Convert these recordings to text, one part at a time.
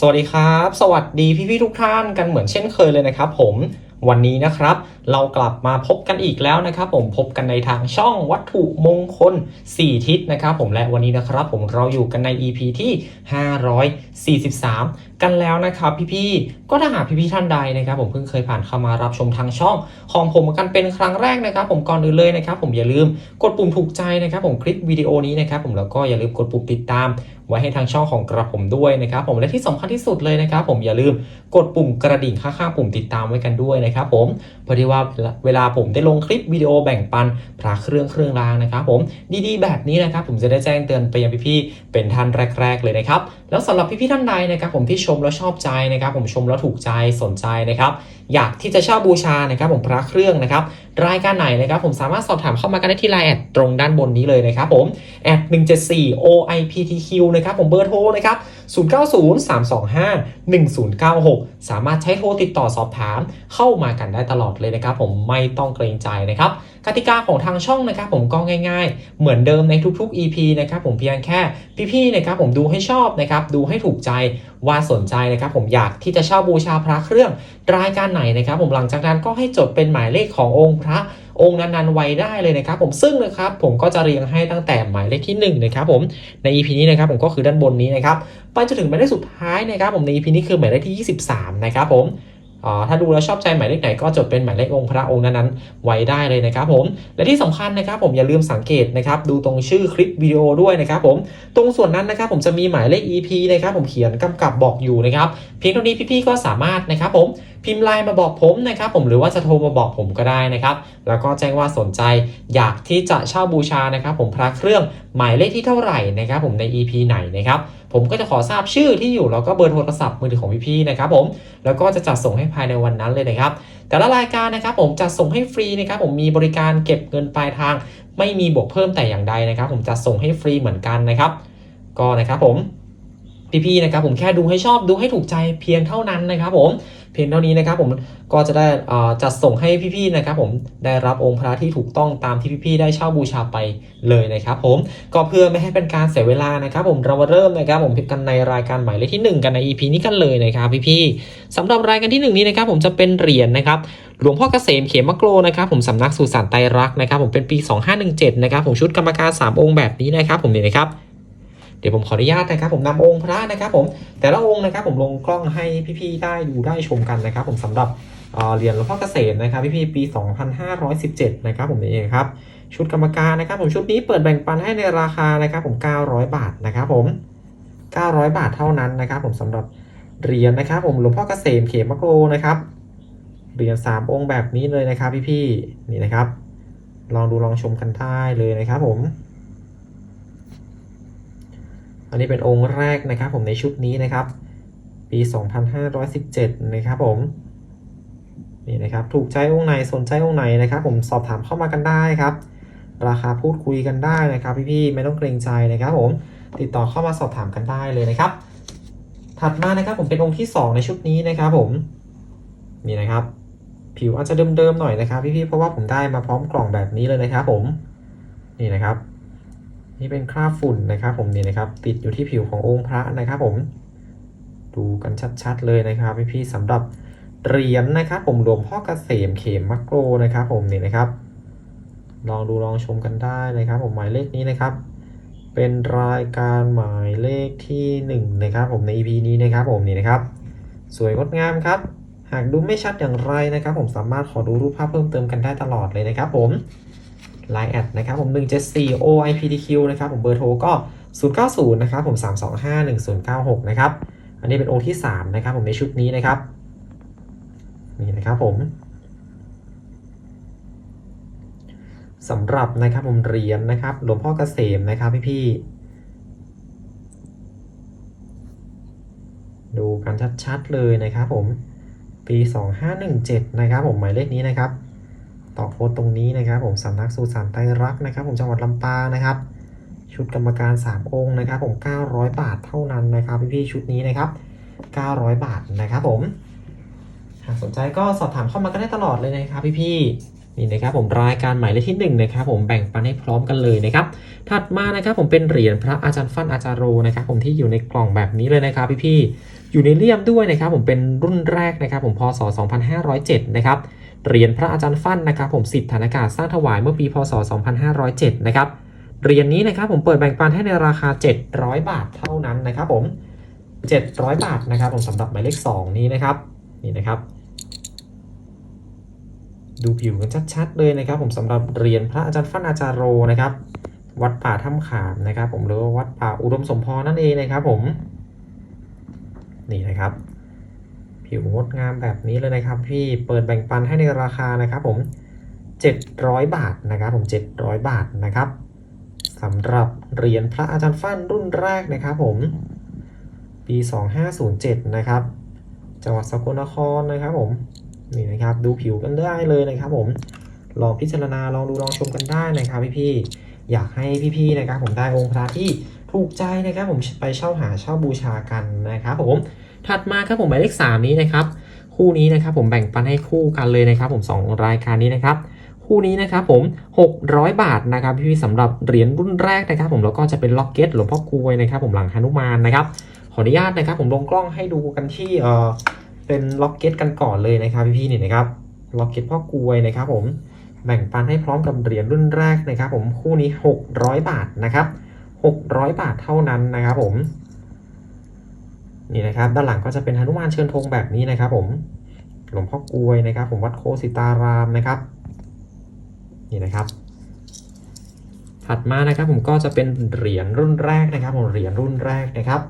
สวัสดีครับ สวัสดีพี่ๆทุกท่านกันเหมือนเช่นเคยเลยนะครับผมวันนี้นะครับเรากลับมาพบกันอีกแล้วนะครับผมพบกันในทางช่องวัตถุมงคล 4 ทิศนะครับผมและวันนี้นะครับผมเราอยู่กันใน EP ที่ 543 กันแล้วนะครับพี่ๆก็ถ้าหากพี่ๆท่านใดนะครับผมเพิ่งเคยผ่านเข้ามารับชมทางช่อง ของผมกันเป็นครั้งแรกนะครับ ผมก่อนอื่นเลยนะครับ ผมอย่าลืมกดปุ่มถูกใจนะครับ ผมคลิปวิดีโอนี้นะครับผมแล้วก็อย่าลืมกดปุ่มติดตาม ไว้ให้ทางช่องของกระผมด้วยนะครับผมและที่สำคัญที่สุดเลยนะครับผมอย่าลืมกดปุ่มกระดิ่งข้างๆปุ่มติดตามไว้กันด้วยนะครับผมเพราะที่ว่าเวลาผมได้ลงคลิปวิดีโอแบ่งปันพระเครื่องเครื่องรางนะครับผมดีๆแบบนี้นะครับผมจะได้แจ้งเตือนไปยังพี่ๆเป็นท่านแรก ๆ เลยนะครับแล้วสำหรับพี่ๆท่านใดนะครับผมที่ชมแล้วชอบใจนะครับผมชมแล้วถูกใจสนใจนะครับอยากที่จะเช่าบูชานะครับผมพระเครื่องนะครับรายการไหนนะครับผมสามารถสอบถามเข้ามากันได้ที่ไลน์แอดตรงด้านบนนี้เลยนะครับผมแอด174 OIPTQ นะครับผมเบอร์โทรนะครับ 0903251096 สามารถใช้โทรติดต่อสอบถาม เข้ามากันได้ตลอดเลยนะครับ ผมไม่ต้องเกรงใจนะครับกติกาของทางช่องนะครับ ผมก็ง่าย ๆ เหมือนเดิมในทุก ๆ EP นะครับผมเพียงแค่พี่ๆนะครับผมดูให้ชอบนะครับดูให้ถูกใจว่าสนใจนะครับ ผมอยากที่จะเช่าบูชาพระเครื่องรายการไหนนะครับ ผมหลังจากนั้นก็ให้จดเป็นหมายเลขขององค์พระ องค์นั้นๆไว้ได้เลยนะครับผมซึ่งนะครับผมก็จะเรียงให้ตั้งแต่หมายเลขที่1นะครับผมใน EP นี้นะครับผมก็คือด้านบนนี้นะครับไปจนถึงหมายเลขสุดท้ายนะครับผมใน EP นี้คือหมายเลขที่ 23 นะครับผมถ้าดูแล้วชอบใจหมายเลขไหนก็จดเป็นหมายเลของค์พระองค์นั้นๆไว้ได้เลยนะครับผมและที่สำคัญนะครับผมอย่าลืมสังเกตนะครับดูตรงชื่อคลิปวิดีโอด้วยนะครับผมตรงส่วนนั้นนะครับผมจะมีหมายเลข EP นะครับผมเขียนกำกับบอกอยู่นะครับเพียงเท่านี้พี่ๆก็สามารถนะครับผม พิมพ์ไลน์มาบอกผมนะครับผมหรือว่าจะโทรมาบอกผมก็ได้นะครับแล้วก็แจ้งว่าสนใจอยากที่จะเช่าบูชานะครับผมพระเครื่องหมายเลขที่เท่าไหร่นะครับผมใน EP ไหนนะครับผมก็จะขอทราบชื่อที่อยู่แล้วก็เบอร์โทรศัพท์มือถือของพี่ๆนะครับผมแล้วก็จะจัดส่งให้ภายในวันนั้นเลยนะครับ แต่ละรายการนะครับผมจะส่งให้ฟรีนะครับผมมีบริการเก็บเงินปลายทาง ไม่มีบวกเพิ่มแต่อย่างใดนะครับ ผมจะส่งให้ฟรีเหมือนกันนะครับ ก็นะครับผม พี่ๆนะครับผมแค่ดูให้ชอบดูให้ถูกใจเพียงเท่านั้นนะครับผมเพียงเท่านี้นะครับผมก็จะได้อ่าจัดส่งให้พี่ๆนะครับผมได้รับองค์พระที่ถูกต้องตามที่พี่ๆได้เช่าบูชาไปเลยนะครับผมก็เพื่อไม่ให้เป็นการเสียเวลานะครับผมเรามาเริ่มนะครับผมกันในรายการหมายเลขที่ 1 กันใน EP นี้กันเลยนะครับพี่ๆสำหรับรายการที่ 1 นี้นะครับผมจะเป็นเหรียญนะครับหลวงพ่อเกษมเขมโกรนะครับผมสำนักสุสานไตรรักนะครับผมเป็นปี 2517นะครับผมชุดกรรมการ 3 องค์แบบนี้นะครับผมนี่นะครับ เดี๋ยวผมขออนุญาตนะครับ ผมนำองค์พระนะครับ ผมแต่ละองค์นะครับ ผมลงกล้องให้พี่ๆได้ดูได้ชมกันนะครับ ผมสำหรับเเหรียญหลวงพ่อเกษมนะครับ พี่ๆปี 2517 นะครับ ผมนี่เองครับชุดกรรมการนะครับ ผมชุดนี้เปิดแบ่งปันให้ในราคานะครับ ผม 900 บาทนะครับผม 900 บาทเท่านั้นนะครับ ผมสำหรับเหรียญนะครับ ผมหลวงพ่อเกษมเขมโกรนะครับเหรียญสามองค์แบบนี้เลยนะครับ พี่ๆนี่นะครับ ลองดูลองชมกันได้เลยนะครับผม อันนี้เป็นองค์แรกนะครับผมในชุดนี้นะครับ ปี 2517 นะครับผมนี่นะครับถูกใจองค์ไหนสนใจองค์ไหนนะครับ ผมสอบถามเข้ามากันได้ครับ ราคาพูดคุยกันได้นะครับ พี่ๆไม่ต้องเกรงใจนะครับ ผมติดต่อเข้ามาสอบถามกันได้เลยนะครับ ถัดมานะครับผมเป็นองค์ที่ 2 ในชุดนี้นะครับ ผมนี่นะครับ ผิวอาจจะเดิมๆหน่อยนะครับ พี่ๆเพราะว่าผมได้มาพร้อมกล่องแบบนี้เลยนะครับ ผมนี่นะครับ นี่เป็นคราบฝุ่นนะครับ ผมนี่นะครับ ติดอยู่ที่ผิวขององค์พระนะครับ ผม ดูกันชัดๆเลยนะครับพี่ๆสำหรับเหรียญนะครับ ผมหลวงพ่อเกษมเขมมักโกรนะครับ ผมนี่นะครับ ลองดูลองชมกันได้นะครับ ผมหมายเลขนี้นะครับ เป็นรายการหมายเลขที่หนึ่งนะครับผมใน EP นี้นะครับ ผมนี่นะครับ สวยงดงามครับ หากดูไม่ชัดอย่างไรนะครับ ผมสามารถขอดูรูปภาพเพิ่มเติมกันได้ตลอดเลยนะครับ ผม Line แอดนะครับผม 174 OIPTQ นะครับผมเบอร์โทรก็ 090 นะครับผม 325 1096 นะครับ อันนี้เป็นองค์ที่ 3 นะครับผมในชุดนี้นะครับ นี่นะครับผมสำหรับนะครับผมเหรียญนะครับหลวงพ่อเกษมนะครับพี่ๆดูกันชัดๆเลยนะครับผมปี 2517 นะครับผมหมายเลขนี้นะครับ ต่อโพสต์ตรงนี้นะครับ ผมสำนักสุสานไตรรักนะครับ ผมจังหวัดลำปางนะครับ ชุดกรรมการ 3 องค์นะครับ ผม 900 บาทเท่านั้นนะครับพี่ๆชุดนี้นะครับ 900 บาทนะครับผมหากสนใจก็สอบถามเข้ามาก็ได้ตลอดเลยนะครับพี่ๆนี่นะครับผมรายการหมายเลขที่1นะครับผมแบ่งปันให้พร้อมกันเลยนะครับ ถัดมานะครับผมเป็นเหรียญพระอาจารย์ฟั่นอาจารย์โรนะครับ ผมที่อยู่ในกล่องแบบนี้เลยนะครับพี่ๆอยู่ในเลี่ยมด้วยนะครับ ผมเป็นรุ่นแรกนะครับ ผมพศ 2507 นะครับ เหรียญพระอาจารย์ฟั่นนะครับผมสิทธิฐานากาศสร้างถวายเมื่อปีพศ 2507 นะครับเหรียญนี้นะครับผมเปิดแบ่งปันให้ในราคา 700 บาทเท่านั้นนะครับผม700 บาทนะครับผมสำหรับหมายเลข 2 นี้นะครับนี่นะครับ ดูผิวกันชัดๆเลยนะครับ ผมสำหรับเหรียญพระอาจารย์ฟั่นอาจารโรนะครับ วัดป่าถ้ำขามนะครับ ผมหรือว่าวัดป่าอุดมสมพรนั่นเองนะครับ ผมนี่นะครับ ผิวงดงามแบบนี้เลยนะครับ พี่เปิดแบ่งปันให้ในราคานะครับผม 700 บาทนะครับผม 700 บาทนะครับสำหรับเหรียญพระอาจารย์ฟั่นรุ่นแรกนะครับผม ปี 2507 นะครับ จังหวัดสกลนครนะครับผม นี่นะครับดูผิวกันได้เลยนะครับผม ลองพิจารณาลองดูลองชมกันได้นะครับพี่ๆอยากให้พี่ๆนะครับผมได้องค์พระที่ถูกใจนะครับผมไปเช่าหาเช่าบูชากันนะครับผม ถัดมาครับผมหมายเลข 3 นี้นะครับ คู่นี้นะครับผมแบ่งปันให้คู่กันเลยนะครับ ผมสองรายการนี้นะครับคู่นี้นะครับผม 600 บาทนะครับพี่ๆสำหรับเหรียญรุ่นแรกนะครับ ผมแล้วก็จะเป็นล็อกเก็ตหลวงพ่อกลวยนะครับ ผมหลังหนุมานนะครับ ขออนุญาตนะครับ ผมลงกล้องให้ดูกันที่เออเป็นล็อกเก็ตกันก่อนเลยนะครับพี่ๆนี่นะครับล็อกเก็ตพ่อกลวยนะครับ ผมแบ่งปันให้พร้อมกับเหรียญรุ่นแรกนะครับ ผมคู่นี้ 600 บาทนะครับ 600 บาทเท่านั้นนะครับ ผม นี่นะครับด้านหลังก็จะเป็นหนุมานเชิญธงแบบนี้นะครับ ผมหลวงพ่อกลวยนะครับ ผมวัดโคสิตารามนะครับ นี่นะครับ ถัดมานะครับผมก็จะเป็นเหรียญรุ่นแรกนะครับ ผมเหรียญรุ่นแรกนะครับ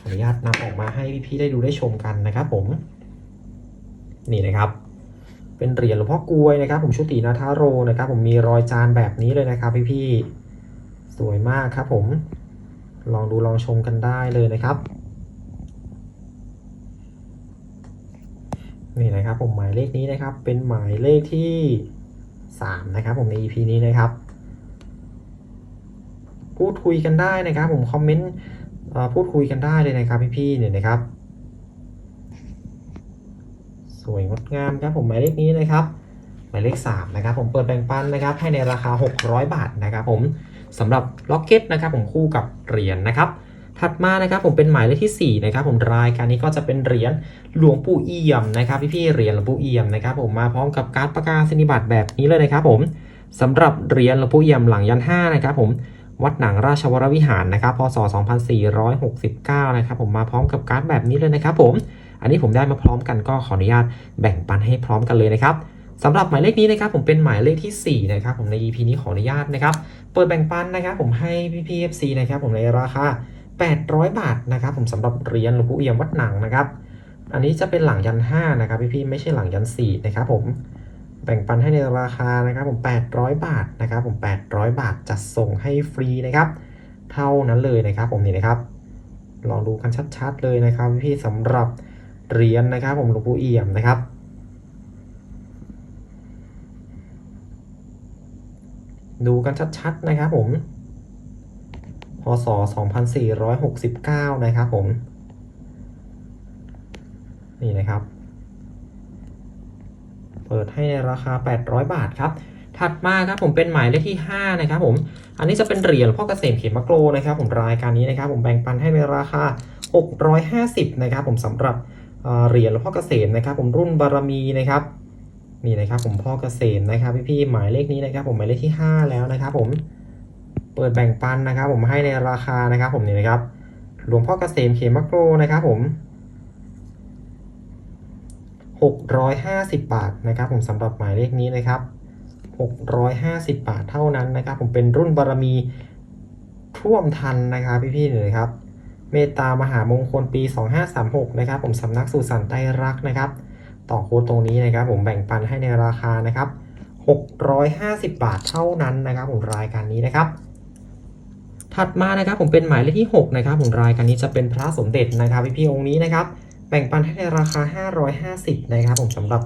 ขออนุญาตนำออกมาให้พี่ๆได้ดูได้ชมกันนะครับ ผม นี่นะครับเป็นเหรียญหลวงพ่อกลวยนะครับ ผมชุตินาทาโรนะครับ ผมมีรอยจานแบบนี้เลยนะครับพี่ๆสวยมากครับ ผม ลองดูลองชมกันได้เลยนะครับ นี่นะครับผมหมายเลขนี้นะครับ เป็นหมายเลขที่ 3 นะครับ ผมใน EP นี้นะครับ พูดคุยกันได้นะครับ ผมคอมเมนต์พูดคุยกันได้เลยนะครับพี่ๆเนี่ยนะครับ สวยงดงามครับผมหมายเลขนี้นะครับ หมายเลข 3 นะครับ ผมเปิดแบ่งปันนะครับ ให้ในราคา 600 บาทนะครับ ผมสำหรับล็อกเก็ตนะครับ ผมคู่กับเหรียญนะครับ ถัดมานะครับผมเป็นหมายเลขที่4นะครับผมรายการนี้ก็จะเป็นเหรียญหลวงปู่เอี่ยมนะครับพี่ๆเหรียญหลวงปู่เอี่ยมนะครับผมมาพร้อมกับการดประกาศนียบัตรแบบนี้เลยนะครับผมสำหรับเหรียญหลวงปู่เอี่ยมหลังยัน5นะครับผมวัดหนังราชวรวิหารนะครับพศ 2469 นะครับผมมาพร้อมกับการ์ดแบบนี้เลยนะครับผมอันนี้ผมได้มาพร้อมกันก็ขออนุญาตแบ่งปันให้พร้อมกันเลยนะครับสำหรับหมายเลขนี้นะครับผมเป็นหมายเลขที่ 4 นะครับผมใน EP นี้ขออนุญาตนะครับเปิดแบ่งปันนะครับผมให้พี่พีเอฟซีนะครับผมในราคา 800 บาทนะครับผมสำหรับเหรียญหลวงปู่เอี่ยมวัดหนังนะครับ อันนี้จะเป็นหลังยัน 5 นะครับพี่ๆไม่ใช่หลังยัน 4 นะครับผมแบ่งปันให้ในราคานะครับผม 800 บาทนะครับผม800 บาทจัดส่งให้ฟรีนะครับ เท่านั้นเลยนะครับผมนี่นะครับลองดูกันชัดๆเลยนะครับพี่สำหรับเหรียญนะครับ ผมหลวงปู่เอี่ยมนะครับดูกันชัดๆนะครับผม ศ 2469 นะครับผม นี่นะครับ เปิดให้ในราคา 800 บาทครับ ถัดมาครับผมเป็นหมายเลขที่ 5 นะครับผม อันนี้จะเป็นเหรียญพ่อเกษมเขมมะโกรนะครับ ผมรายการนี้นะครับ ผมแบ่งปันให้ในราคา 650 นะครับ ผมสำหรับเหรียญพ่อเกษมนะครับ ผมรุ่นบารมีนะครับนี่นะครับผมพ่อเกษมนะครับพี่ๆหมายเลขนี้นะครับ ผมหมายเลขที่ 5 แล้วนะครับผม ปิดแบ่งปันนะครับ ผมให้ในราคานะครับผมนี่นะครับ หลวงพ่อเกษมเขมะโกรนะครับผม 650 บาทนะครับ ผมสำหรับหมายเลขนี้นะครับ 650 บาทเท่านั้นนะครับ ผมเป็นรุ่นบารมีท่วมทันนะครับพี่ๆเลยนะครับ เมตตามหามงคลปี 2536 นะครับ ผมสำนักสู่สันไตรรักนะครับ ต่อโค้ดตรงนี้นะครับ ผมแบ่งปันให้ในราคานะครับ650 บาทเท่านั้นนะครับผมรายการนี้นะครับ ถัดมานะครับผมเป็นหมายเลขที่ 6 นะครับผมรายการนี้จะเป็นพระสมเด็จนะครับพี่ๆองค์นี้นะครับแบ่งปันให้ในราคา 550 นะครับผมสำหรับ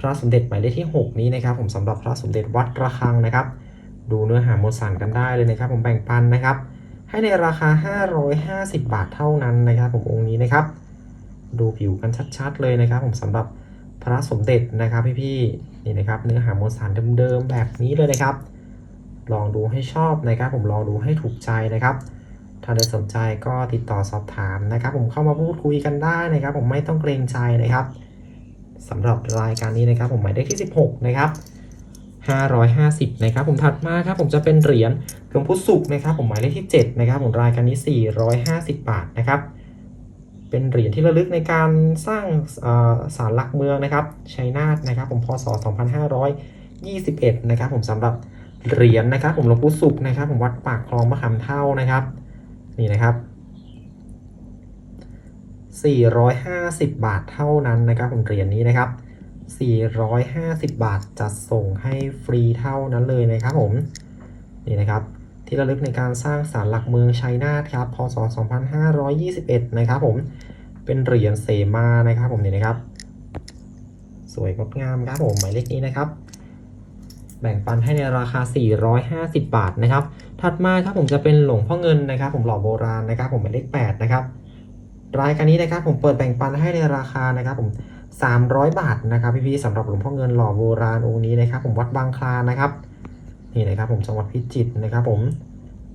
พระสมเด็จหมายเลขที่ 6 นี้นะครับผมสำหรับพระสมเด็จวัดระฆังนะครับ ดูเนื้อหามวลสารกันได้เลยนะครับ ผมแบ่งปันนะครับ ให้ในราคา 550 บาทเท่านั้นนะครับ ผมองค์นี้นะครับ ดูผิวกันชัดๆเลยนะครับ ผมสำหรับพพระสมเด็จนะครับพี่ๆนี่นะครับ เนื้อหามวลสารเดิมๆแบบนี้เลยนะครับ ลองดูให้ชอบนะครับ ผมลองดูให้ถูกใจนะครับ ถ้าใดสนใจก็ติดต่อสอบถามนะครับ ผมเข้ามาพูดคุยกันได้นะครับ ผมไม่ต้องเกรงใจนะครับสำหรับรายการนี้นะครับ ผมหมายเลขที่ 16 นะครับ 550 นะครับ ผมถัดมาครับ ผมจะเป็นเหรียญหลวงพุทธสุขนะครับ ผมหมายเลขที่ 7 นะครับ ผมรายการนี้ 450 บาทนะครับ เป็นเหรียญที่ระลึกในการสร้างเอ่อศาลหลักเมืองนะครับชัยนาทนะครับ ผมพศ 2521 นะครับ ผมสำหรับ เหรียญนะครับ ผมหลวงพุทธสุขนะครับ ผมวัดปากคลองมะขามเท่านะครับ นี่นะครับ 450 บาทเท่านั้นนะครับผมเหรียญนี้นะครับ 450 บาทจัดส่งให้ฟรีเท่านั้นเลยนะครับผมนี่นะครับ ที่ระลึกในการสร้างศาลหลักเมืองชัยนาทครับพศ 2521 นะครับผมเป็นเหรียญเสมานะครับผมนี่นะครับ สวยงดงามครับผมหมายเลขนี้นะครับ แบ่งปันให้ในราคา 450 บาทนะครับ ถัดมาครับผมจะเป็นหลวงพ่อเงินนะครับ ผมหล่อโบราณนะครับ ผมหมายเลข8นะครับ รายการนี้นะครับผมเปิดแบ่งปันให้ในราคานะครับผม300 บาทนะครับพี่ๆสำหรับหลวงพ่อเงินหล่อโบราณองค์นี้นะครับ ผมวัดบางคลานะครับ นี่นะครับผมจังหวัดพิจิตรนะครับ ผม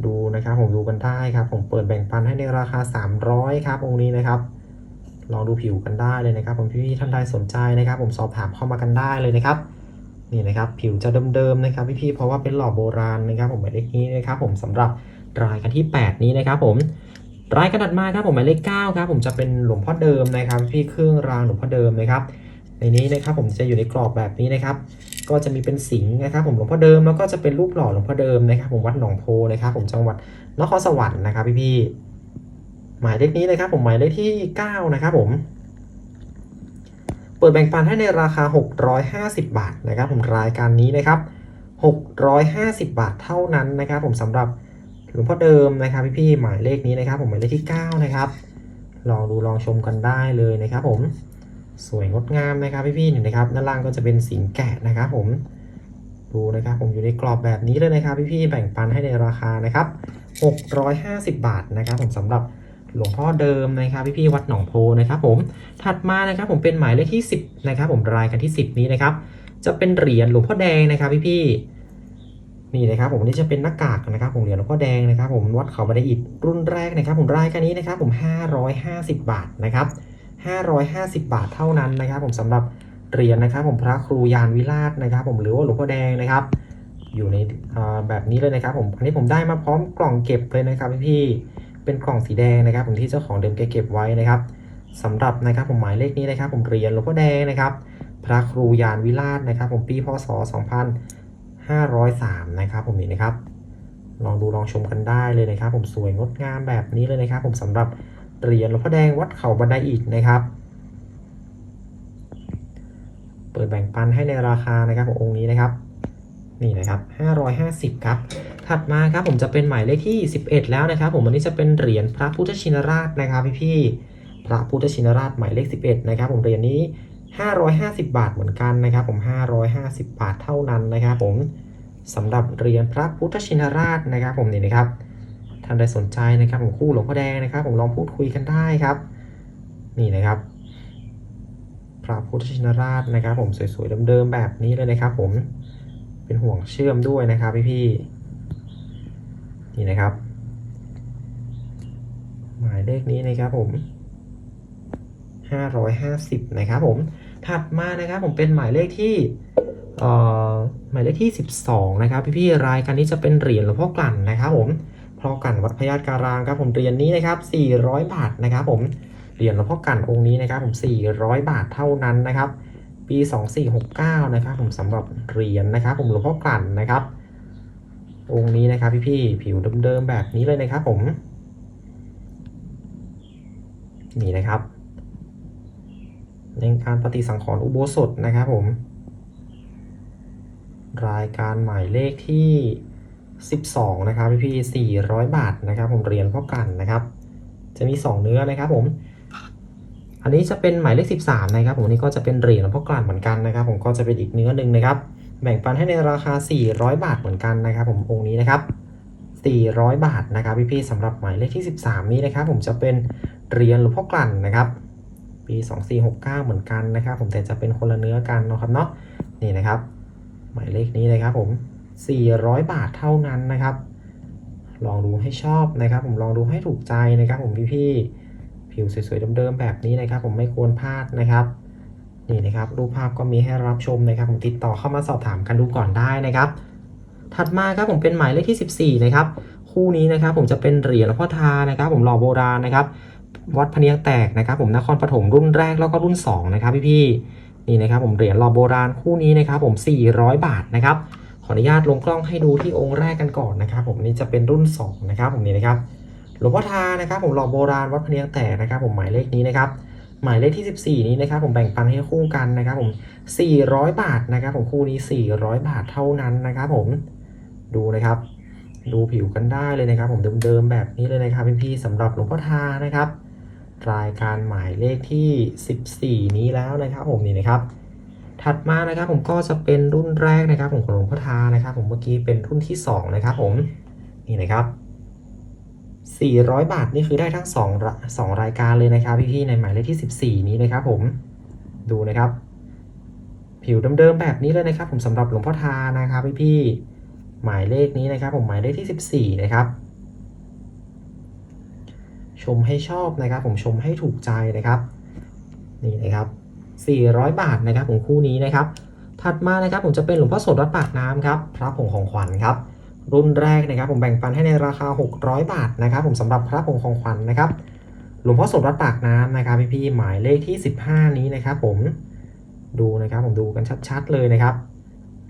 ดูนะครับ ผมดูกันได้ครับ ผมเปิดแบ่งปันให้ในราคา 300 ครับองค์นี้นะครับลองดูผิวกันได้เลยนะครับ ผมพี่ๆท่านใดสนใจนะครับ ผมสอบถามเข้ามากันได้เลยนะครับ นี่นะครับผิวจะเดิมๆนะครับพี่ๆเพราะว่าเป็นหล่อโบราณนะครับผมหมายเลขนี้นะครับผมสำหรับรายการที่ 8 นี้นะครับผมรายการถัดมาครับผมหมายเลข9ครับผมจะเป็นหลวงพ่อเดิมนะครับ พี่เครื่องรางหลวงพ่อเดิมนะครับในนี้นะครับผมจะอยู่ในกรอบแบบนี้นะครับ ก็จะมีเป็นสิงห์นะครับผมหลวงพ่อเดิมแล้วก็จะเป็นรูปหล่อหลวงพ่อเดิมนะครับ ผมวัดหนองโพนะครับผมจังหวัดนครสวรรค์นะครับพี่ๆหมายเลขนี้นะครับผมหมายเลขที่ 9 นะครับผม เปิดแบ่งปันให้ในราคา 650 บาทนะครับผมรายการนี้นะครับ 650 บาทเท่านั้นนะครับ ผมสำหรับหลวงพ่อเดิมนะครับพี่ๆหมายเลขนี้นะครับ ผมหมายเลขที่ 9 นะครับ ลองดูลองชมกันได้เลยนะครับผมสวยงดงามนะครับพี่ๆนี่นะครับด้านล่างก็จะเป็นสิงแกะนะครับ ผมดูนะครับผมอยู่ในกรอบแบบนี้เลยนะครับพี่ๆแบ่งปันให้ในราคานะครับ 650 บาทนะครับ ผมสำหรับ หลวงพ่อเดิมนะครับพี่ๆวัดหนองโพนะครับผมถัดมานะครับผมเป็นหมายเลขที่ 10นะครับผมรายกันที่ 10 นี้นะครับจะเป็นเหรียญหลวงพ่อแดงนะครับพี่ๆนี่นะครับผมนี่จะเป็นหน้ากากนะครับผมเหรียญหลวงพ่อแดงนะครับผมวัดเขาบันไดอิฐรุ่นแรกนะครับ ผมรายการนี้นะครับผม 550 บาทนะครับ550 บาทเท่านั้นนะครับ ผมสำหรับเหรียญนะครับผมพระครูยานวิราชนะครับ ผมหรือว่าหลวงพ่อแดงนะครับ อยู่ในแบบนี้เลยนะครับ ผมอันนี้ผมได้มาพร้อมกล่องเก็บเลยนะครับพี่ๆ เป็นกล่องสีแดงนะครับผมที่เจ้าของเดิมแกเก็บไว้นะครับสำหรับนะครับผมหมายเลขนี้นะครับ ผมเหรียญหลวงพ่อแดงนะครับ พระครูยานวิราชนะครับ ผมปีพศ 2503 นะครับผมนี่นะครับ ลองดูลองชมกันได้เลยนะครับ ผมสวยงดงามแบบนี้เลยนะครับ ผมสำหรับเหรียญหลวงพ่อแดงวัดเขาบันไดอิฐนะครับ เปิดแบ่งปันให้ในราคานะครับขององค์นี้นะครับ นี่นะครับ 550 ครับ ถัดมาครับผมจะเป็นหมายเลขที่ 11 แล้วนะครับ ผมวันนี้จะเป็นเหรียญพระพุทธชินราชนะครับพี่ๆพระพุทธชินราชหมายเลข 11 นะครับ ผมเหรียญนี้ 550 บาทเหมือนกันนะครับ ผม 550 บาทเท่านั้นนะครับ ผมสำหรับเหรียญพระพุทธชินราชนะครับ ผมนี่นะครับท่านใดสนใจนะครับผมคู่หลวงพ่อแดงนะครับ ผมลองพูดคุยกันได้ครับ นี่นะครับ พระพุทธชินราชนะครับ ผมสวยๆเดิมๆแบบนี้เลยนะครับ ผม เป็นห่วงเชื่อมด้วยนะครับพี่ๆนี่นะครับ หมายเลขนี้นะครับผม550 นะครับผม ถัดมานะครับผมเป็นหมายเลขที่เอ่อหมายเลขที่ 12 นะครับ พี่ๆรายการนี้จะเป็นเหรียญหลวงพ่อกลั่นนะครับผมพ่อกลั่นวัดพญาการามครับผมเหรียญนี้นะครับ 400 บาทนะครับผมเหรียญหลวงพ่อกลั่นองค์นี้นะครับผม 400 บาทเท่านั้นนะครับ ปี 2469 นะครับผมสำหรับเหรียญนะครับ ผมหลวงพ่อกลั่นนะครับ องค์นี้นะครับพี่ๆผิวเดิมๆแบบนี้เลยนะครับผม นี่นะครับในการปฏิสังขรณ์อุโบสถนะครับผม รายการหมายเลขที่ 12 นะครับพี่พี่400 บาทนะครับ ผมเหรียญพ่อกันนะครับ จะมี 2 เนื้อนะครับผม อันนี้จะเป็นหมายเลข 13 นะครับผมนนี้ก็จะเป็นเหรียญหลวงพ่อกลั่นเหมือนกันนะครับ ผมก็จะเป็นอีกเนื้อหนึ่งนะครับ แบ่งปันให้ในราคา 400 บาทเหมือนกันนะครับ ผมองค์นี้นะครับ 400 บาทนะครับพี่ๆสำหรับหมายเลขที่ 13 นี้นะครับ ผมจะเป็นเหรียญหลวงพ่อกลั่นนะครับ ปีปี2469 เหมือนกันนะครับ ผมแต่จะเป็นคนละเนื้อกันนะครับเนาะนี่นะครับ หมายเลขนี้นะครับ ผม 400 บาทเท่านั้นนะครับ ลองดูให้ชอบนะครับ ผมลองดูให้ถูกใจนะครับ ผมพี่ๆ ผิวสวยๆเดิมๆแบบนี้นะครับ ผมไม่ควรพลาดนะครับนี่นะครับรูปภาพก็มีให้รับชมนะครับผมติดต่อเข้ามาสอบถามกันดูก่อนได้นะครับ ถัดมาครับผมเป็นหมายเลขที่ 14 นะครับ คู่นี้นะครับผมจะเป็นเหรียญหลวงพ่อทานะครับ ผมหล่อโบราณนะครับ วัดพะเนียงแตกนะครับ ผมนครปฐมรุ่นแรกแล้วก็รุ่น 2 นะครับพี่ๆนี่นะครับผมเหรียญหล่อโบราณคู่นี้นะครับ ผม 400 บาทนะครับขออนุญาตลงกล้องให้ดูที่องค์แรกกันก่อนนะครับ ผมนี่จะเป็นรุ่น 2 นะครับ ผมนี่นะครับ หลวงพ่อทานะครับผมหล่อโบราณวัดพะเนียงแตกนะครับผมหมายเลขนี้นะครับหมายเลขที่ 14 นี้นะครับผมแบ่งปันให้คู่กันนะครับผม 400 บาทนะครับผมคู่นี้ 400 บาทเท่านั้นนะครับผมดูนะครับ ดูผิวกันได้เลยนะครับ ผมเดิมๆแบบนี้เลยนะครับพี่ๆสำหรับหลวงพ่อทานะครับ รายการหมายเลขที่ 14 นี้แล้วนะครับผมนี่นะครับ ถัดมานะครับผมก็จะเป็นรุ่นแรกนะครับผมของหลวงพ่อทานะครับ ผมเมื่อกี้เป็นรุ่นที่ 2 นะครับผมนี่นะครับ 400 บาทนี่คือได้ทั้ง2ระสองรายการเลยนะครับพี่ๆในหมายเลขที่ 14 นี้นะครับผมดูนะครับ ผิวเดิมๆแบบนี้เลยนะครับ ผมสำหรับหลวงพ่อทานะครับพี่ๆหมายเลขนี้นะครับ ผมหมายเลขที่ 14 นะครับ ชมให้ชอบนะครับ ผมชมให้ถูกใจนะครับนี่นะครับ 400 บาทนะครับผมคู่นี้นะครับ ถัดมานะครับผมจะเป็นหลวงพ่อสดวัดปากน้ำครับพระผงของขวัญครับ รุ่นแรกนะครับ ผมแบ่งปันให้ในราคา 600 บาทนะครับผมสำหรับพระผงของขวัญนะครับหลวงพ่อสดวัดปากน้ำนะครับพี่ๆหมายเลขที่ 15 นี้นะครับผมดูนะครับผมดูกันชัดๆเลยนะครับ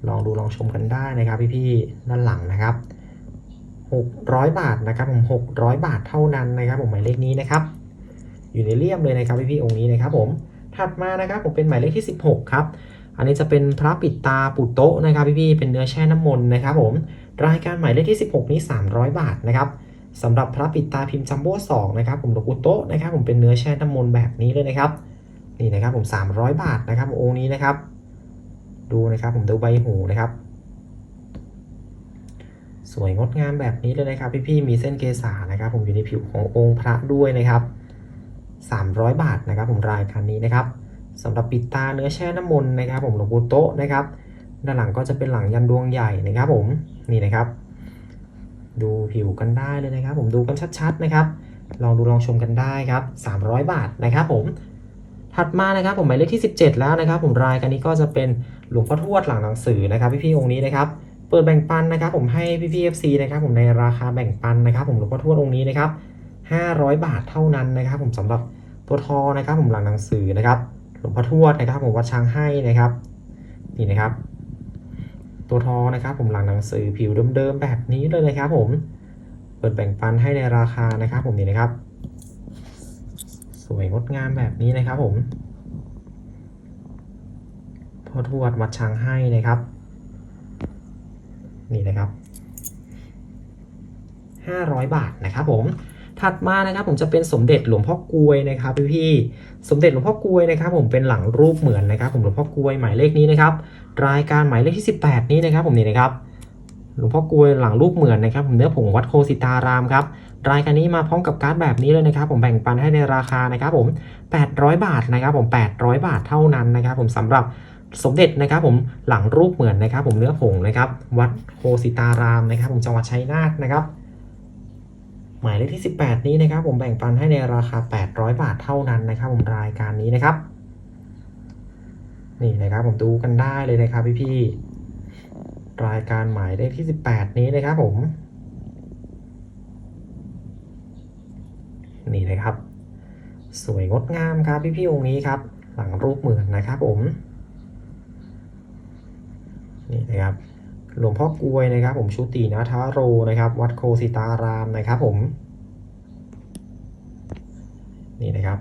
ลองดูลองชมกันได้นะครับพี่ๆด้านหลังนะครับ 600 บาทนะครับผม 600 บาทเท่านั้นนะครับ ผมหมายเลขนี้นะครับอยู่ในเลี่ยมเลยนะครับพี่ๆองค์นี้นะครับผมถัดมานะครับผมเป็นหมายเลขที่ 16 ครับ อันนี้จะเป็นพระปิดตาปุโตะนะครับพี่ๆเป็นเนื้อแช่น้ำมนต์นะครับผมรายการหมายเลขที่ 16 นี้ 300 บาทนะครับสำหรับพระปิดตาพิมพ์จัมโบ้2นะครับผมหลวงปุโตะนะครับผมเป็นเนื้อแช่น้ำมนต์แบบนี้เลยนะครับนี่นะครับผม 300 บาทนะครับองค์นี้นะครับ ดูนะครับผมดูใบหูนะครับ สวยงดงามแบบนี้เลยนะครับ พี่ๆมีเส้นเกษานะครับ ผมอยู่ในผิวขององค์พระด้วยนะครับ 300 บาทนะครับ ผมรายการนี้นะครับ สำหรับปิดตาเนื้อแช่น้ำมนต์นะครับ ผมหลวงปู่โตะนะครับ ด้านหลังก็จะเป็นหลังยันดวงใหญ่นะครับ ผมนี่นะครับ ดูผิวกันได้เลยนะครับ ผมดูกันชัดๆนะครับ ลองดูลองชมกันได้ครับ 300 บาทนะครับ ผมถัดมานะครับ ผมหมายเลขที่ 17 แล้วนะครับ ผมรายการนี้ก็จะเป็นหลวงพ่อทวดหลังหนังสือนะครับ พี่ๆองค์นี้นะครับเปิดแบ่งปันนะครับ ผมให้พี่ๆ FC นะครับ ผมในราคาแบ่งปันนะครับ ผมหลวงพ่อทวดองค์นี้นะครับ500 บาทเท่านั้นนะครับ ผมสำหรับตัวทอนะครับ ผมหลังหนังสือนะครับ หลวงพ่อทวดนะครับผมวัดช้างให้นะครับนี่นะครับ ตัวทอนะครับ ผมหลังหนังสือผิวเดิมๆแบบนี้เลยนะครับ ผมเปิดแบ่งปันให้ในราคานะครับ ผมนี่นะครับ สวยงดงามแบบนี้นะครับ ผมพ่อทวดวัดช้างให้นะครับ นี่นะครับ500 บาทนะครับผมถัดมานะครับผมจะเป็นสมเด็จหลวงพ่อกลวยนะครับพี่พี่ สมเด็จหลวงพ่อกลวยนะครับ ผมเป็นหลังรูปเหมือนนะครับ ผมหลวงพ่อกลวยหมายเลขนี้นะครับ รายการหมายเลขที่ 18 นี้นะครับ ผมนี่นะครับหลวงพ่อกลวยหลังรูปเหมือนนะครับ ผมเนื้อผงวัดโคสิตารามครับรายการนี้มาพร้อมกับการ์ดแบบนี้เลยนะครับ ผมแบ่งปันให้ในราคานะครับผม800 บาทนะครับ ผม 800 บาทเท่านั้นนะครับ ผมสำหรับสมเด็จนะครับผมหลังรูปเหมือนนะครับ ผมเนื้อผงนะครับ วัดโคสิตารามนะครับ ผมจังหวัดชัยนาทนะครับ หมายเลขที่ 18 นี้นะครับ ผมแบ่งปันให้ในราคา 800 บาทเท่านั้นนะครับ ผมรายการนี้นะครับ นี่นะครับผมดูกันได้เลยนะครับพี่ๆรายการหมายเลขที่ 18 นี้นะครับ ผม นี่นะครับ สวยงดงามครับพี่ๆองค์นี้ครับ หลังรูปเหมือนนะครับ ผม นี่นะครับ หลวงพ่อกวยนะครับ ผมชุตินาทาโรนะครับ วัดโคสิตารามนะครับผม นี่นะครับ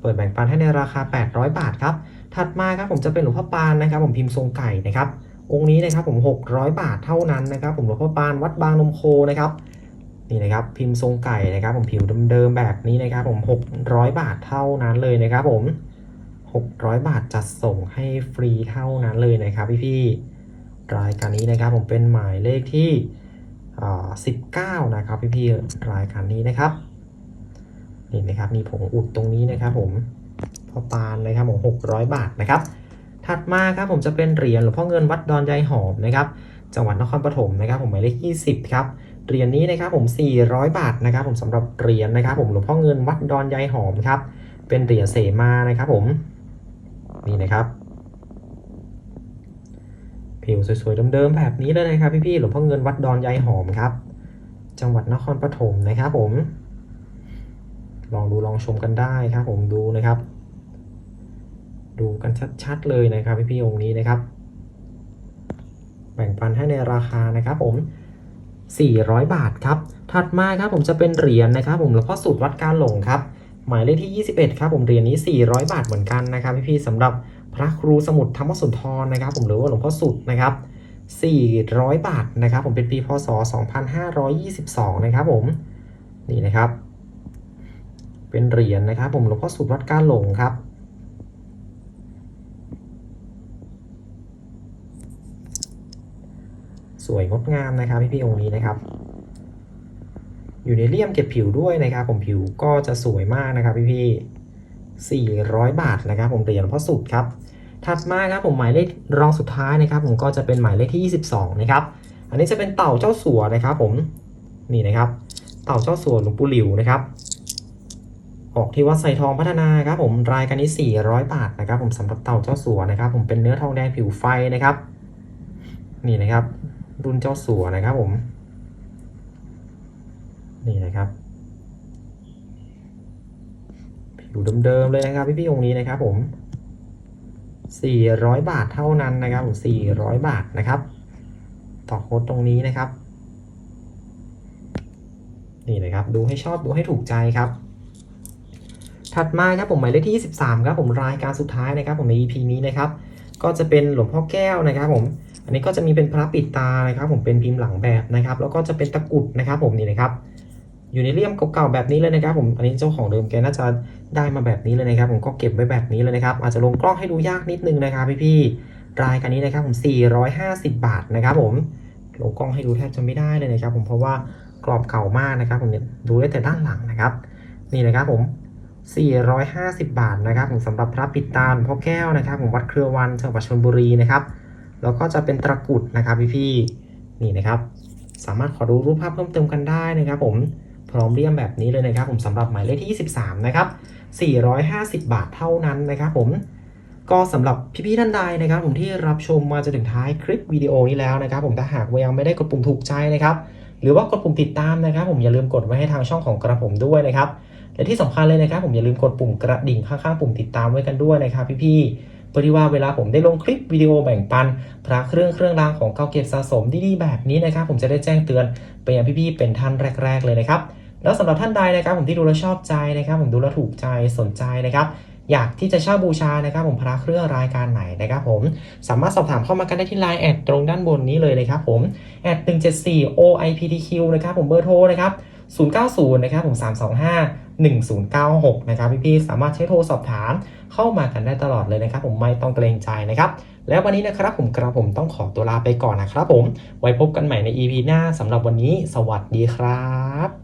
เปิดแบ่งปันให้ในราคา 800 บาทครับ ถัดมาครับผมจะเป็นหลวงพ่อปานนะครับ ผมพิมพ์ทรงไก่นะครับ องค์นี้นะครับผม 600 บาทเท่านั้นนะครับ ผมหลวงพ่อปานวัดบางนมโคนะครับนี่นะครับพิมพ์ทรงไก่นะครับ ผมผิวเดิมๆแบบนี้นะครับ ผม 600 บาทเท่านั้นเลยนะครับ ผม 600 บาทจัดส่งให้ฟรีเท่านั้นเลยนะครับพี่ๆ รายการนี้นะครับผมเป็นหมายเลขที่19นะครับพี่ๆรายการนี้นะครับนี่นะครับมีผงอุดตรงนี้นะครับผมพ่อปานนะครับผม600บาทนะครับ ถัดมาครับผมจะเป็นเหรียญหลวงพ่อเงินวัดดอนยายหอมนะครับจังหวัดนครปฐมนะครับผมหมายเลข20ครับเหรียญนี้นะครับผม400 บาทนะครับ ผมสำหรับเหรียญนะครับ ผมหลวงพ่อเงินวัดดอนยายหอมครับเป็นเหรียญเสมานะครับผมนี่นะครับ ผิวสวยๆเดิมๆแบบนี้เลยนะครับพี่ๆหลวงพ่อเงินวัดดอนยายหอมครับ จังหวัดนครปฐมนะครับผม ลองดูลองชมกันได้ครับ ผมดูนะครับ ดูกันชัดๆเลยนะครับพี่ๆองค์นี้นะครับ แบ่งปันให้ในราคานะครับ ผม 400 บาทครับ ถัดมาครับผมจะเป็นเหรียญนะครับ ผมหลวงพ่อสูตรวัดการหลงครับ หมายเลขที่ 21 ครับ ผมเหรียญนี้ 400 บาทเหมือนกันนะครับพี่ๆสำหรับ พระครูสมุทรธรรมสุนทรนะครับ ผมหรือว่าหลวงพ่อสุดนะครับ 400 บาทนะครับ ผมเป็นปีพศ 2522 นะครับผมนี่นะครับ เป็นเหรียญนะครับ ผมหลวงพ่อสุดวัดการหลงครับสวยงดงามนะครับพี่ๆองค์นี้นะครับ อยู่ในเลี่ยมเก็บผิวด้วยนะครับ ผมผิวก็จะสวยมากนะครับพี่ๆ 400 บาทนะครับ ผมเหรียญพ่อสุดครับ ถัดมาครับผมหมายเลขรองสุดท้ายนะครับ ผมก็จะเป็นหมายเลขที่ 22 นะครับ อันนี้จะเป็นเต่าเจ้าสัวนะครับ ผมนี่นะครับ เต่าเจ้าสัวหลวงปู่หลิวนะครับออกที่วัดไซทองพัฒนาครับผมรายการนี้ 400 บาทนะครับ ผมสำหรับเต่าเจ้าสัวนะครับ ผมเป็นเนื้อทองแดงผิวไฟนะครับ นี่นะครับ รุ่นเจ้าสัวนะครับผม นี่นะครับ ผิวเดิมๆเลยนะครับพี่ๆองค์นี้นะครับผม400 บาทเท่านั้นนะครับผม400 บาทนะครับต่อโค้ดตรงนี้นะครับ นี่นะครับ ดูให้ชอบดูให้ถูกใจครับ ถัดมาครับผมหมายเลขที่ 23 ครับผมรายการสุดท้ายนะครับผมใน EP นี้นะครับ ก็จะเป็นหลวงพ่อแก้วนะครับผม อันนี้ก็จะมีเป็นพระปิดตานะครับ ผมเป็นพิมพ์หลังแบบนะครับ แล้วก็จะเป็นตะกุดนะครับ ผมนี่นะครับ อยู่ในเลี่ยมเก่าๆแบบนี้เลยนะครับผมอันนี้เจ้าของเดิมแกน่าจะได้มาแบบนี้เลยนะครับ ผมก็เก็บไว้แบบนี้เลยนะครับ อาจจะลงกล้องให้ดูยากนิดนึงนะครับพี่ๆรายการนี้นะครับผม450 บาทนะครับ ผมลงกล้องให้ดูแทบจะไม่ได้เลยนะครับ ผมเพราะว่ากรอบเก่ามากนะครับ ผมเนี่ยดูได้แต่ด้านหลังนะครับ นี่นะครับผม 450 บาทนะครับ ผมสำหรับพระปิดตาหลวงพ่อแก้วนะครับ ผมวัดเครือวันจังหวัดชลบุรีนะครับแล้วก็จะเป็นตะกรุดนะครับพี่ๆนี่นะครับ สามารถขอดูรูปภาพเพิ่มเติมกันได้นะครับ ผม พร้อมเรียมแบบนี้เลยนะครับผมสำหรับหมายเลขที่ 23 นะครับ 450 บาทเท่านั้นนะครับผมก็สำหรับพี่ๆท่านใดนะครับผมที่รับชมมาจนถึงท้ายคลิปวิดีโอนี้แล้วนะครับ ผมถ้าหากว่ายังไม่ได้กดปุ่มถูกใจนะครับ หรือว่ากดปุ่มติดตามนะครับ ผมอย่าลืมกดไว้ให้ทางช่องของกระผมด้วยนะครับและที่สำคัญเลยนะครับ ผมอย่าลืมกดปุ่มกระดิ่งข้างๆ ปุ่มติดตามไว้กันด้วยนะครับ พี่ๆเพื่อที่ว่าเวลาผมได้ลงคลิปวิดีโอแบ่งปัน พระเครื่องเครื่องรางของเก่าเก็บสะสมดีๆแบบนี้นะครับ ผมจะได้แจ้งเตือนไปยังพี่ๆเป็นท่านแรก ๆ เลยนะครับ แล้วสำหรับท่านใดนะครับผมที่ดูแลชอบใจนะครับ ผมดูแลถูกใจสนใจนะครับ อยากที่จะเช่าบูชานะครับ ผมพระเครื่องรายการไหนนะครับผมสามารถสอบถามเข้ามากันได้ที่ไลน์แอดตรงด้านบนนี้เลยนะครับผมแอด174 OIPTQ นะครับผมเบอร์โทรนะครับ090นะครับผม325 1096นะครับพี่ๆสามารถใช้โทรสอบถามเข้ามากันได้ตลอดเลยนะครับ ผมไม่ต้องเกรงใจนะครับ แล้ววันนี้นะครับผมกระผมต้องขอตัวลาไปก่อนนะครับผมไว้พบกันใหม่ใน EP หน้าสำหรับวันนี้ สวัสดีครับ